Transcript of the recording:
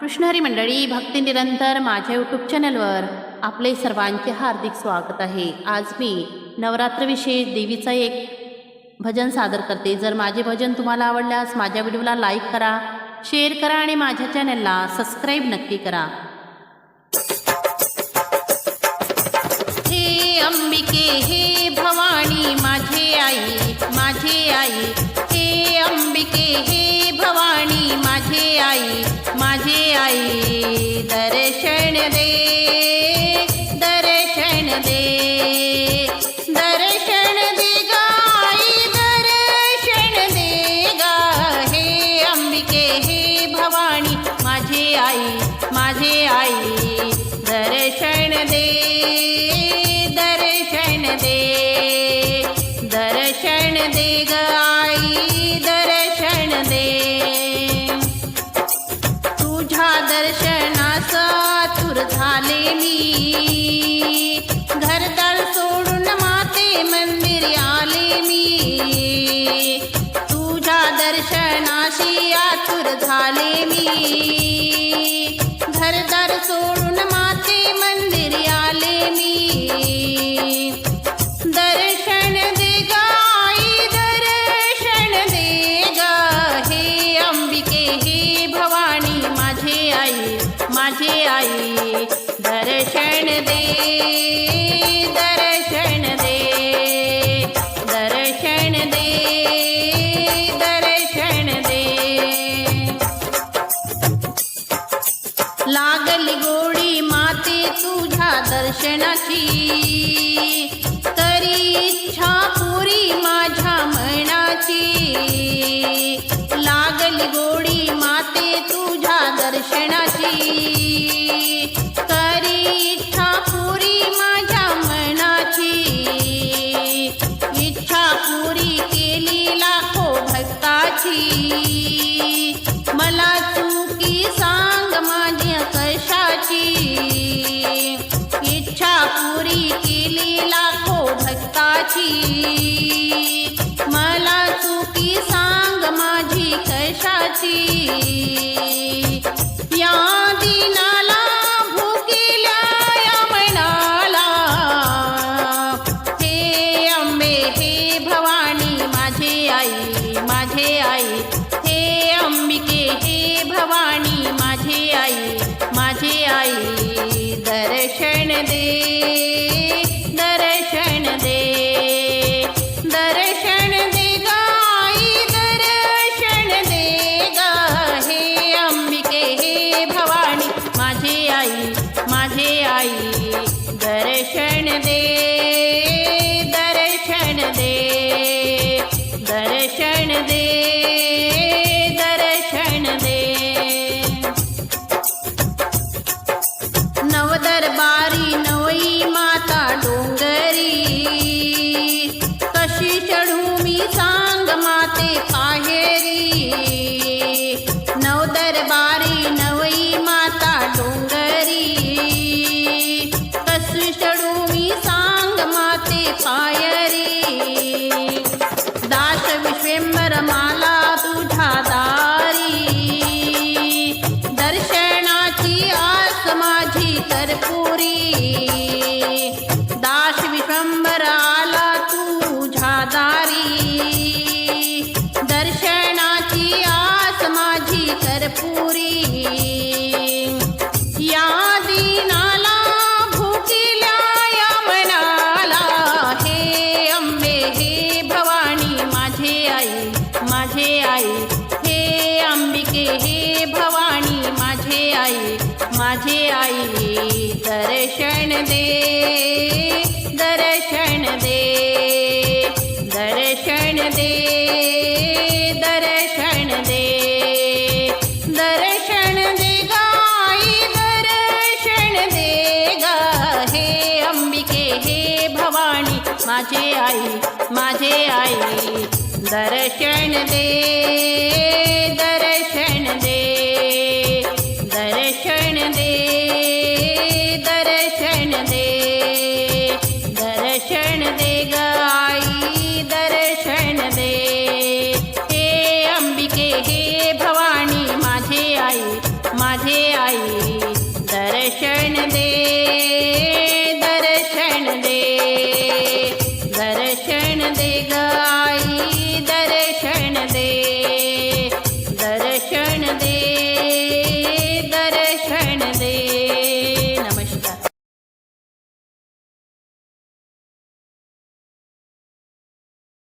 कृष्णहरी मंडळी भक्ती निरंतर माझ्या यूट्यूब चॅनलवर आपले सर्वांचे हार्दिक स्वागत आहे. आज मी नवरात्रविषयी देवीचा एक भजन सादर करते. जर माझे भजन तुम्हाला आवडल्यास माझ्या व्हिडिओला लाईक करा शेअर करा आणि माझ्या चॅनलला सबस्क्राईब नक्की करा. हे अंबिके हे माझे झाले मी. घरदार सोडून माते मंदिर आले मी. तुझ्या दर्शनाशी आतुर झाले मी. घरदार सोडून माते मंदिर माझी आई दर्शन दे दर्शन दे दर्शन दे दर्शन दे। लागली गोडी माते तुझ्या दर्शनाची. me. आई दर्शन दे दर्शन दे दर्शन दे दर्शन दे। नवदरबारी नवई माता डोंगरी कशी चढू मी सांग माते अंबिके हे भवानी, माझे आई माझे आई, दर्शन दे दर्शन दे दर्शन दे दर्शन दे दर्शन दे गाई, दर्शन दे गा हे अंबिके, हे भवानी, माझे आई माझे आई, दर्शन दे